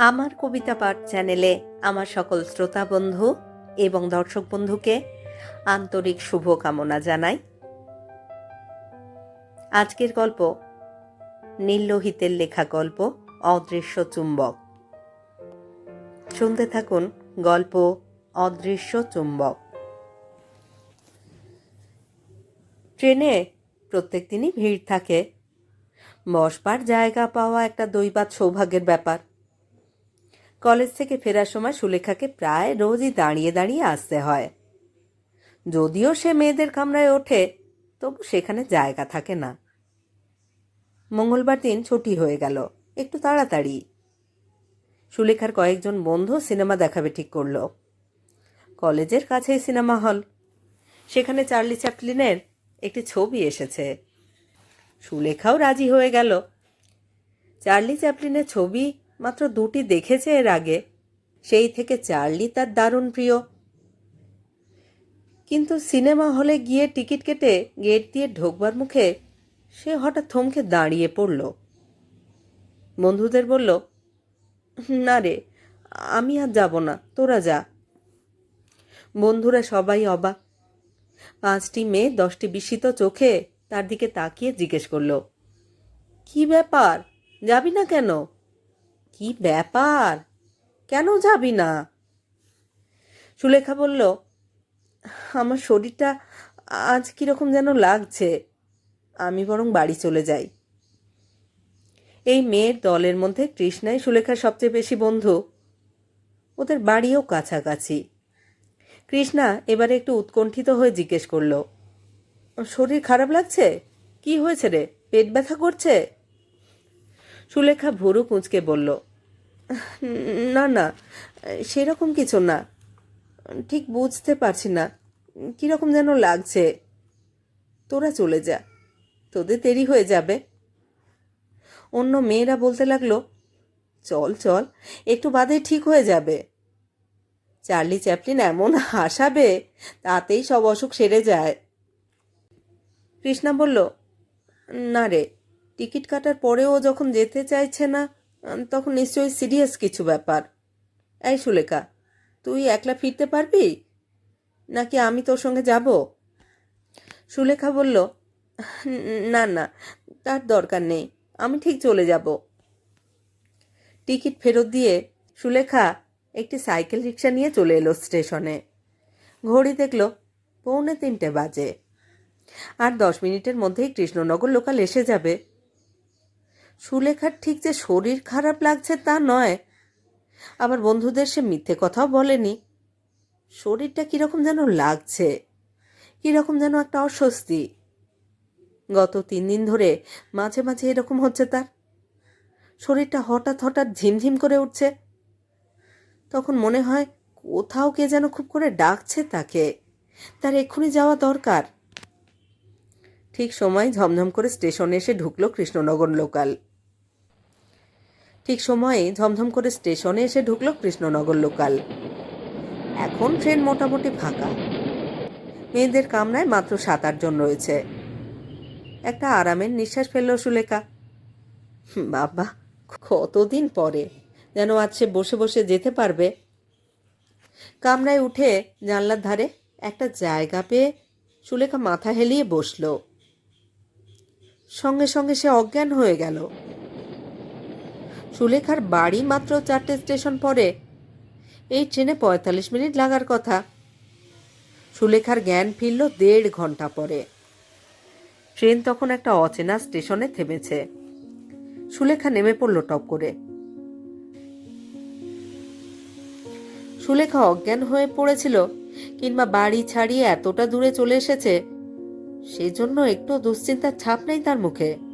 আমার কবিতা পাঠ চ্যানেলে আমার সকল শ্রোতা বন্ধু এবং দর্শক বন্ধুকে আন্তরিক শুভকামনা জানাই। আজকের গল্প, নীললোহিতের লেখা গল্প, অদৃশ্য চুম্বক। শুনতে থাকুন গল্প, অদৃশ্য চুম্বক। ট্রেনে প্রত্যেক দিনই ভিড় থাকে। বসবার জায়গা পাওয়া একটা দৈবাত সৌভাগ্যের ব্যাপার। কলেজ থেকে ফেরার সময় সুলেখাকে প্রায় রোজই দাঁড়িয়ে দাঁড়িয়ে আসতে হয়। যদিও সে মেয়েদের কামরায় ওঠে, তবু সেখানে জায়গা থাকে না। মঙ্গলবার দিন ছুটি হয়ে গেল, একটু তাড়াতাড়ি। সুলেখার কয়েকজন বন্ধু সিনেমা দেখাবে ঠিক করল। কলেজের কাছেই সিনেমা হল। সেখানে চার্লি চ্যাপলিনের একটি ছবি এসেছে। সুলেখাও রাজি হয়ে গেল। চার্লি চ্যাপলিনের ছবি মাত্র দুটি দেখেছে এর আগে। সেই থেকে চার্লি তার দারুণ প্রিয়। কিন্তু সিনেমা হলে গিয়ে টিকিট কেটে গেট দিয়ে ঢোকবার মুখে সে হঠাৎ থমকে দাঁড়িয়ে পড়ল। বন্ধুদের বলল, না রে, আমি আর যাব না, তোরা যা। বন্ধুরা সবাই অবাক। পাঁচটি মেয়ে, দশটি বিস্মিত চোখে তার দিকে তাকিয়ে জিজ্ঞেস করল, কি ব্যাপার? যাবি না কেন? কি ব্যাপার? কেন যাবি না? সুলেখা বলল, আমার শরীরটা আজ কীরকম যেন লাগছে। আমি বরং বাড়ি চলে যাই। এই মেয়ের দলের মধ্যে কৃষ্ণাই সুলেখার সবচেয়ে বেশি বন্ধু। ওদের বাড়িও কাছাকাছি। কৃষ্ণা এবারে একটু উৎকণ্ঠিত হয়ে জিজ্ঞেস করল, শরীর খারাপ লাগছে? কি হয়েছে রে? পেট ব্যথা করছে? সুলেখা ভুরু কুঁচকে বলল না না, সেরকম কিছু না। ঠিক বুঝতে পারছি না। কীরকম যেন লাগছে। তোরা চলে যা। তোদের দেরি হয়ে যাবে। অন্য মেয়েরা বলতে লাগল, চল চল, একটু বাদে ঠিক হয়ে যাবে। চার্লি চ্যাপলিন এমন হাসাবে, তাতেই সব অসুখ সেরে যায়। কৃষ্ণা বলল, না রে, টিকিট কাটার পরেও যখন যেতে চাইছে না তখন নিশ্চয়ই সিরিয়াস কিছু ব্যাপার। এই সুলেখা, তুই একলা ফিরতে পারবি? নাকি আমি তোর সঙ্গে যাব? সুলেখা বলল, না না, তার দরকার নেই, আমি ঠিক চলে যাব। টিকিট ফেরত দিয়ে সুলেখা একটি সাইকেল রিক্সা নিয়ে চলে এলো স্টেশনে। ঘড়ি দেখল পৌনে তিনটে বাজে। আর দশ মিনিটের মধ্যেই কৃষ্ণনগর লোকাল এসে যাবে। সুলেখার ঠিক যে শরীর খারাপ লাগছে তা নয়। আবার বন্ধুদের সে মিথ্যে কথাও বলেনি। শরীরটা কীরকম যেন লাগছে, কীরকম যেন একটা অস্বস্তি। গত তিন দিন ধরে মাঝে মাঝে এরকম হচ্ছে তার। শরীরটা হঠাৎ হঠাৎ ঝিমঝিম করে উঠছে। তখন মনে হয় কোথাও কে যেন খুব করে ডাকছে তাকে। তার এক্ষুনি যাওয়া দরকার। ঠিক সময় ঝমঝম করে স্টেশনে এসে ঢুকলো কৃষ্ণনগর লোকাল। ঠিক সময়ে ঝমঝম করে স্টেশনে এসে ঢুকলো কৃষ্ণনগর লোকাল। এখন ট্রেন মোটামুটি ফাঁকা। মেয়েদের কামরায় মাত্র সাত আটজন রয়েছে। একটা আরামের নিঃশ্বাস ফেলল সুলেখা। বাবা, কতদিন পরে যেন আজ সে বসে বসে যেতে পারবে। কামরায় উঠে জানলার ধারে একটা জায়গা পেয়ে সুলেখা মাথা হেলিয়ে বসল। সঙ্গে সঙ্গে সে অজ্ঞান হয়ে গেল। সুলেখার বাড়ি মাত্র চারটে স্টেশন পরে। এই ট্রেনে পঁয়তাল্লিশ মিনিট লাগার কথা। সুলেখার জ্ঞান ফিরল দেড় ঘণ্টা পরে। ট্রেন তখন একটা অচেনা স্টেশনে থেমেছে। সুলেখা নেমে পড়ল টপ করে। সুলেখা অজ্ঞান হয়ে পড়েছিল, কিংবা বাড়ি ছাড়িয়ে এতটা দূরে চলে এসেছে, সেজন্য একটু দুশ্চিন্তার ছাপ নেই তার মুখে।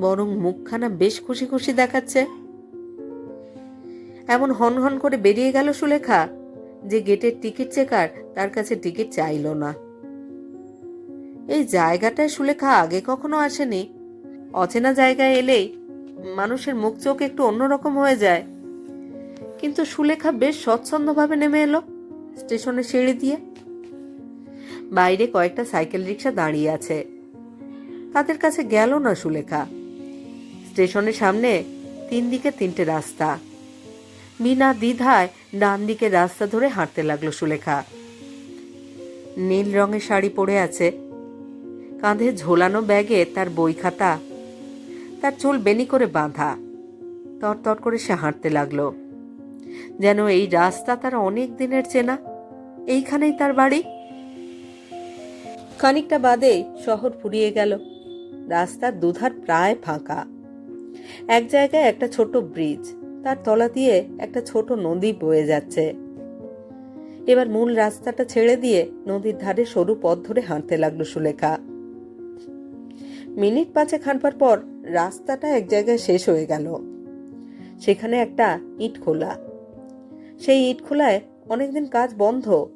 বরং মুখখানা বেশ খুশি খুশি দেখাচ্ছে। এমন হন হন করে বেরিয়ে গেল সুলেখা যে গেটের টিকিট চেকার তার কাছে টিকিট চাইল না। এই জায়গাটায় সুলেখা আগে কখনো আসেনি। অচেনা জায়গায় এলেই মানুষের মুখ চোখ একটু অন্যরকম হয়ে যায়। কিন্তু সুলেখা বেশ স্বচ্ছন্দভাবে নেমে এলো স্টেশনে সিঁড়ি দিয়ে। বাইরে কয়েকটা সাইকেল রিক্সা দাঁড়িয়ে আছে। তাদের কাছে গেল না সুলেখা। স্টেশনের সামনে তিন দিকে তিনটে রাস্তা। মিনা দ্বিধায় ডান দিকে রাস্তা ধরে হাঁটতে লাগল সুলেখা। নীল রঙের শাড়ি পরে আছে। কাঁধে ঝোলানো ব্যাগে তার বই খাতা তার চুল বেনি করে বাঁধা। তরতর করে সে হাঁটতে লাগল। যেন এই রাস্তা তার অনেক দিনের চেনা। এইখানেই তার বাড়ি। খানিকটা বাদে শহর ফুরিয়ে গেল। রাস্তার দুধার প্রায় ফাঁকা। এক জায়গায় একটা ছোট ব্রিজ, তার তলা দিয়ে একটা ছোট নদী বয়ে যাচ্ছে। এবার মূল রাস্তাটা ছেড়ে দিয়ে নদীর ধারে সরু পথ ধরে হাঁটতে লাগল সুলেখা। মিনিট পাঁচে হাঁটবার পর রাস্তাটা এক জায়গায় শেষ হয়ে গেল। সেখানে একটা ইট খোলা। সেই ইট খোলায় অনেকদিন কাজ বন্ধ,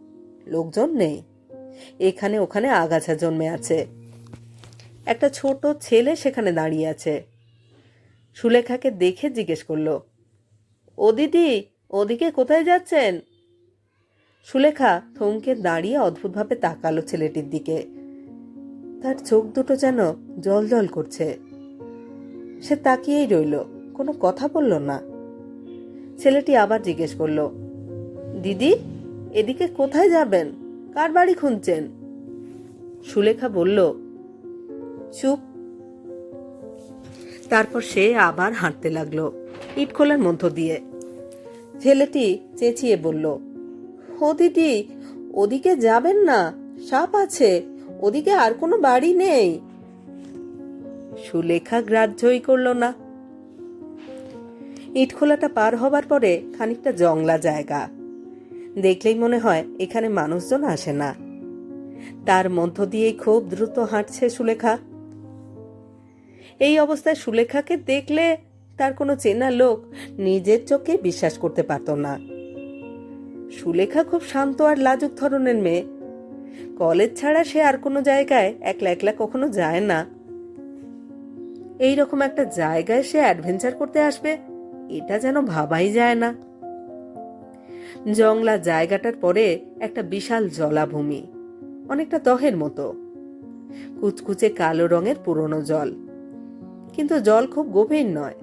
লোকজন নেই। এখানে ওখানে আগাছা জন্মে আছে। একটা ছোট ছেলে সেখানে দাঁড়িয়ে আছে। সুলেখাকে দেখে জিজ্ঞেস করল, ও দিদি, ওদিকে কোথায় যাচ্ছেন? সুলেখা থমকে দাঁড়িয়ে অদ্ভুতভাবে তাকালো ছেলেটির দিকে। তার চোখ দুটো যেন জল জল করছে। সে তাকিয়েই রইল, কোনো কথা বলল না। ছেলেটি আবার জিজ্ঞেস করল, দিদি, এদিকে কোথায় যাবেন? কার বাড়ি খুঁজছেন? সুলেখা বলল, চুপ তারপর সে আবার হাঁটতে লাগল, ইটখোলার মধ্য দিয়ে। ছেলেটি চেঁচিয়ে বলল, ও দিদি, ওদিকে যাবেন না, সাপ আছে, ওদিকে আর কোনো বাড়ি নেই। সুলেখা গ্রাহ্যই করল না। ইটখোলাটা পার হবার পরে খানিকটা জংলা জায়গা। দেখলেই মনে হয় এখানে মানুষজন আসে না। তার মধ্য দিয়েই খুব দ্রুত হাঁটছে সুলেখা। এই অবস্থায় সুলেখাকে দেখলে তার কোনো চেনা লোক নিজের চোখে বিশ্বাস করতে পারত না। সুলেখা খুব শান্ত আর লাজুক ধরনের মেয়ে। কলেজ ছাড়া সে আর কোনো জায়গায় একলা একলা কখনো যায় না। এই রকম একটা জায়গায় সে অ্যাডভেঞ্চার করতে আসবে, এটা যেন ভাবাই যায় না। জংলা জায়গাটার পরে একটা বিশাল জলাভূমি, অনেকটা দহের মতো। কুচকুচে কালো রঙের পুরনো জল। কিন্তু জল খুব গভীর নয়।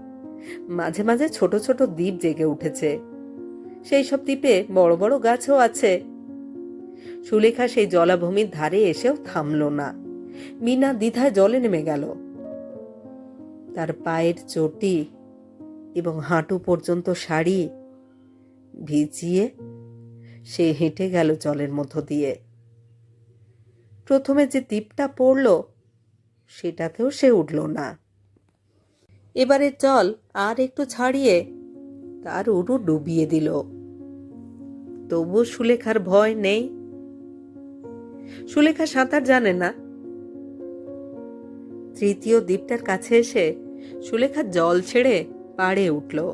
মাঝে মাঝে ছোট ছোট দ্বীপ জেগে উঠেছে। সেই সব দ্বীপে বড় বড় গাছও আছে। সুলেখা সেই জলাভূমির ধারে এসেও থামল না। বিনা দ্বিধায় জলে নেমে গেল। তার পায়ের চটি এবং হাঁটু পর্যন্ত শাড়ি ভিজিয়ে সে হেঁটে গেল জলের মধ্য দিয়ে। প্রথমে যে দ্বীপটা পড়ল, সেটাতেও সে উঠল না। এবারে জল আর একটু ছাড়িয়ে। তার উড়ু ডুবিয়ে দিল। তবু সুলেখার ভয় নেই। সুলেখা সাঁতার জানে না। তৃতীয় দ্বীপটার কাছে এসে সুলেখা জল ছেড়ে পাড়ে উঠল।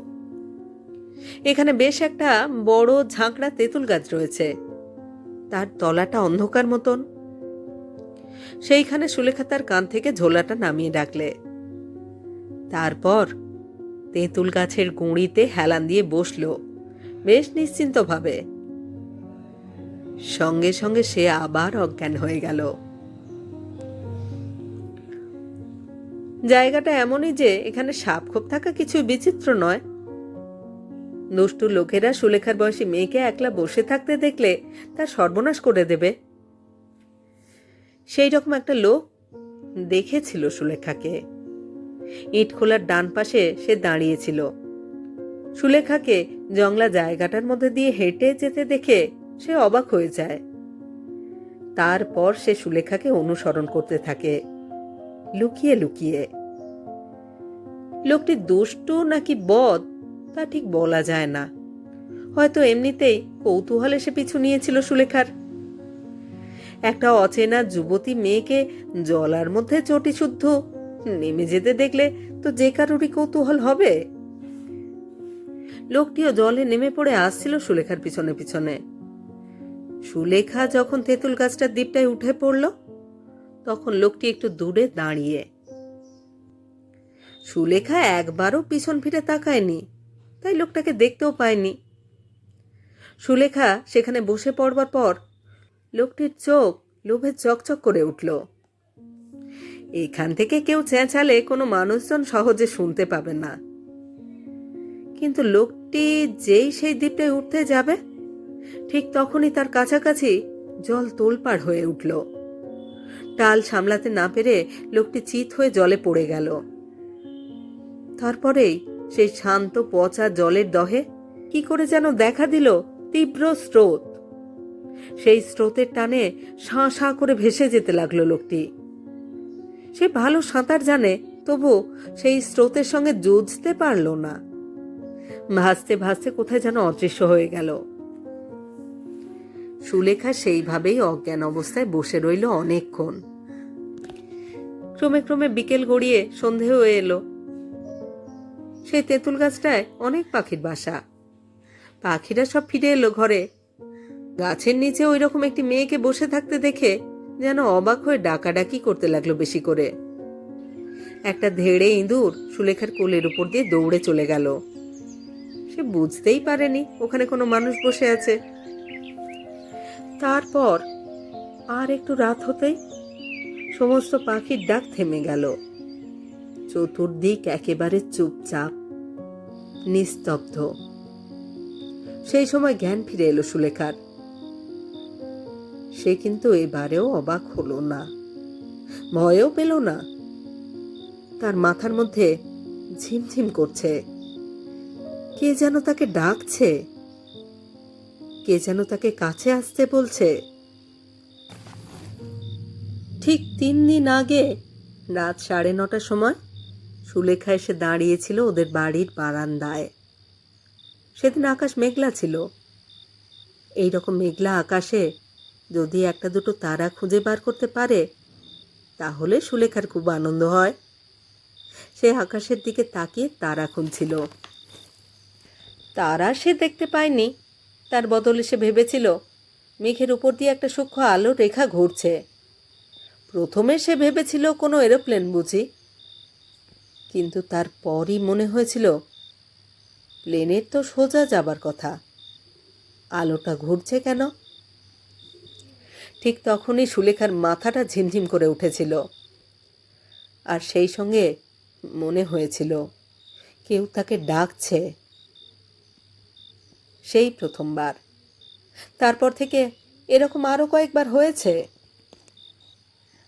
এখানে বেশ একটা বড় ঝাঁকড়া তেঁতুল গাছ রয়েছে। তার তলাটা অন্ধকার মতন। সেইখানে সুলেখা তার কান থেকে ঝোলাটা নামিয়ে ডাকলে তারপর তেঁতুল গাছের গুঁড়িতে হেলান দিয়ে বসল, বেশ নিশ্চিন্তভাবে। সঙ্গে সঙ্গে সে আবার অজ্ঞান হয়ে গেল। জায়গাটা এমনই যে এখানে সাপ খোপ থাকা কিছু বিচিত্র নয়। দুষ্টু লোকেরা সুলেখার বয়সী মেয়েকে একলা বসে থাকতে দেখলে তার সর্বনাশ করে দেবে। সেই রকম একটা লোক দেখেছিল সুলেখাকে। ইট খোলার ডান পাশে সে দাঁড়িয়েছিল। সুলেখাকে জংলা জায়গাটার মধ্যে দিয়ে হেঁটে যেতে দেখে সে অবাক হয়ে যায়। তারপর সে সুলেখাকে অনুসরণ করতে থাকে। লুকিয়ে লুকিয়ে। লোকটি দুষ্টু নাকি বদ, তা ঠিক বলা যায় না। হয়তো এমনিতেই কৌতূহলে সে পিছু নিয়েছিল সুলেখার। একটা অচেনা যুবতী মেয়েকে জলার মধ্যে চটি শুদ্ধ নেমে যেতে দেখলে তো যে কারোরই কৌতূহল হবে। লোকটিও জলে নেমে পড়ে আসছিল সুলেখার পিছনে পিছনে। সুলেখা যখন তেঁতুল গাছটার দ্বীপটায় উঠে পড়ল, তখন লোকটি একটু দূরে দাঁড়িয়ে। সুলেখা একবারও পিছন ফিরে তাকায়নি, তাই লোকটাকে দেখতেও পায়নি। সুলেখা সেখানে বসে পড়বার পর লোকটির চোখ লোভে চকচক করে উঠল। এখান থেকে কেউ চেঁচালে কোনো মানুষজন সহজে শুনতে পাবে না। কিন্তু লোকটি যেই সেই দ্বীপটায় উঠতে যাবে, ঠিক তখনই তার কাছাকাছি জল তোলপাড় হয়ে উঠল। টাল সামলাতে না পেরে লোকটি চিত হয়ে জলে পড়ে গেল। তারপরেই সেই শান্ত পচা জলের দহে কি করে যেন দেখা দিল তীব্র স্রোত। সেই স্রোতের টানে শাঁ করে ভেসে যেতে লাগল লোকটি। সে ভালো সাঁতার জানে, তবু সেই স্রোতের সঙ্গে যুঝতে পারল না। ভাসতে ভাসতে কোথায় যেন অদৃশ্য হয়ে গেল। সুলেখা সেইভাবেই অজ্ঞান অবস্থায় বসে রইল অনেকক্ষণ। ক্রমে ক্রমে বিকেল গড়িয়ে সন্ধে হয়ে এলো। সেই তেঁতুল গাছটায় অনেক পাখির বাসা। পাখিরা সব ফিরে এলো ঘরে। গাছের নিচে ওই রকম একটি মেয়েকে বসে থাকতে দেখে যেন অবাক হয়ে ডাকাডাকি করতে লাগল বেশি করে। একটা ধেড়ে ইঁদুর সুলেখার কোলের উপর দিয়ে দৌড়ে চলে গেল। সে বুঝতেই পারেনি ওখানে কোনো মানুষ বসে আছে। তারপর আর একটু রাত হতেই সমস্ত পাখির ডাক থেমে গেল। চতুর্দিক একেবারে চুপচাপ, নিস্তব্ধ। সেই সময় জ্ঞান ফিরে এলো সুলেখার। সে কিন্তু এবারেও অবাক হলো না। ভয়ও পেল না। তার মাথার মধ্যে ঝিমঝিম করছে। কে যেন তাকে ডাকছে। কে যেন তাকে কাছে আসতে বলছে। ঠিক তিন দিন আগে, রাত সাড়ে নটার সময়, সুলেখা এসে দাঁড়িয়েছিল ওদের বাড়ির বারান্দায়। সেদিন আকাশ মেঘলা ছিল। এই রকম মেঘলা আকাশে যদি একটা দুটো তারা খুঁজে বার করতে পারে, তাহলে সুলেখার খুব আনন্দ হয়। সে আকাশের দিকে তাকিয়ে তারা খুঁজছিল। তারা সে দেখতে পায়নি। তার বদলে সে ভেবেছিল, মেঘের উপর দিয়ে একটা সূক্ষ্ম আলো রেখা ঘুরছে। প্রথমে সে ভেবেছিল কোনো এরোপ্লেন বুঝি। কিন্তু তারপরই মনে হয়েছিল, প্লেনের তো সোজা যাবার কথা। আলোটা ঘুরছে কেন? ঠিক তখনই সুলেখার মাথাটা ঝিমঝিম করে উঠেছিল। আর সেই সঙ্গে মনে হয়েছিল, কেউ তাকে ডাকছে। সেই প্রথমবার। তারপর থেকে এরকম আরও কয়েকবার হয়েছে।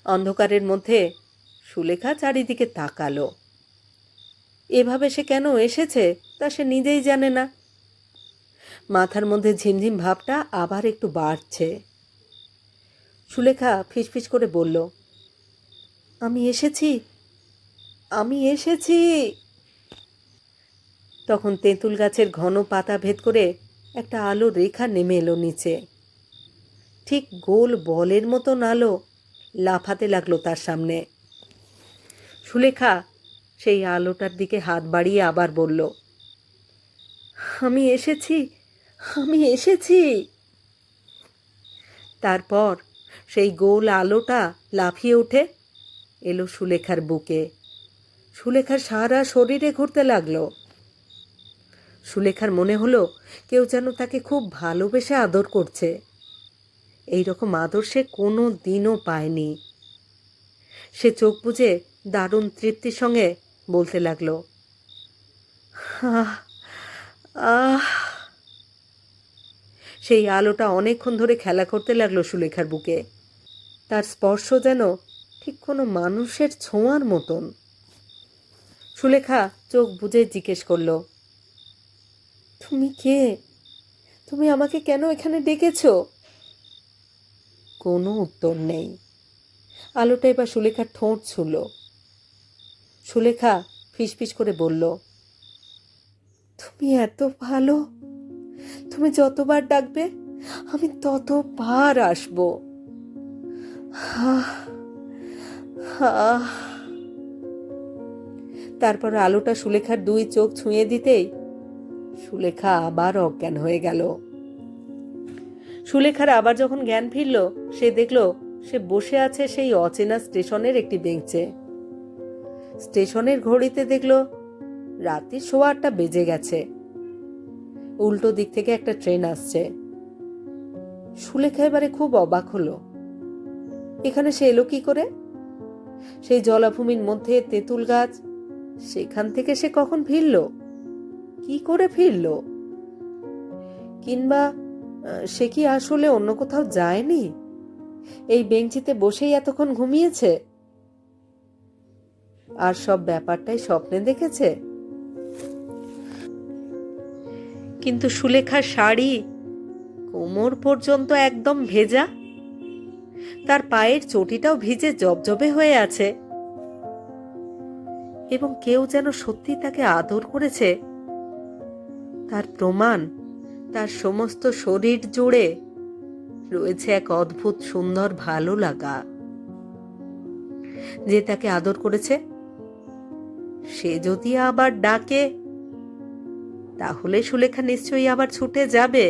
অন্ধকারের মধ্যে সুলেখা চারিদিকে তাকালো। এভাবে সে কেন এসেছে তা সে নিজেই জানে না। মাথার মধ্যে ঝিমঝিম ভাবটা আবার একটু বাড়ছে। সুলেখা ফিসফিস করে বলল, আমি এসেছি আমি এসেছি। তখন তেঁতুল গাছের ঘন পাতা ভেদ করে একটা আলো রেখা নেমে এলো নিচে। ঠিক গোল বলের মতন আলো লাফাতে লাগল তার সামনে। সুলেখা সেই আলোটার দিকে হাত বাড়িয়ে আবার বলল, আমি এসেছি আমি এসেছি। তারপর সেই গোল আলোটা লাফিয়ে উঠে এলো সুলেখার বুকে। সুলেখার সারা শরীরে ঘুরতে লাগল। সুলেখার মনে হলো কেউ যেন তাকে খুব ভালোবেসে আদর করছে। এই রকম আদর সে কোনো দিনও পায়নি। সে চোখ বুজে দারুণ তৃপ্তির সঙ্গে বলতে লাগল, আহ আহ সেই আলোটা অনেকক্ষণ ধরে খেলা করতে লাগল সুলেখার বুকে। তার স্পর্শ যেন ঠিক কোনো মানুষের ছোঁয়ার মতন। সুলেখা চোখ বুজে জিজ্ঞেস করল, তুমি কে? তুমি আমাকে কেন এখানে ডেকেছ? কোনো উত্তর নেই। আলোটা এবার সুলেখার ঠোঁট ছুলো সুলেখা ফিসফিস করে বলল, তুমি এত ভালো তুমি যতবার ডাকবে, আমি ততবার আসব। তারপর আলোটা সুলেখার দুই চোখ ছুঁয়ে দিতেই সুলেখা আবার অজ্ঞান হয়ে গেল। সুলেখার আবার যখন জ্ঞান ফিরল, সে দেখল সে বসে আছে সেই অচেনা স্টেশনের একটি বেঞ্চে। স্টেশনের ঘড়িতে দেখল রাত্রি সোয়া আটটা বেজে গেছে। উল্টো দিক থেকে একটা ট্রেন আসছে। সুলেখা এবারে খুব অবাক হলো। এখানে সে এলো কি করে? সেই জলাভূমির মধ্যে তেঁতুল গাছ, সেখান থেকে সে কখন ফিরল? কি করে ফিরল? কিংবা সে কি আসলে অন্য কোথাও যায়নি? এই বেঞ্চিতে বসেই এতক্ষণ ঘুমিয়েছে? আর সব ব্যাপারটাই স্বপ্নে দেখেছে? কিন্তু সুলেখার শাড়ি কোমর পর্যন্ত একদম ভেজা। তার পায়ের চটিটাও ভিজে জবজবে হয়ে আছে। এবং কেউ যেন সত্যি তাকে আদর করেছে। তার প্রমাণ, তার সমস্ত শরীর জুড়ে রয়েছে এক অদ্ভুত সুন্দর ভালো লাগা। যে তাকে আদর করেছে, সে যদি আবার ডাকে তাহলে সুলেখা নিশ্চয়ই আবার ছুটে যাবে।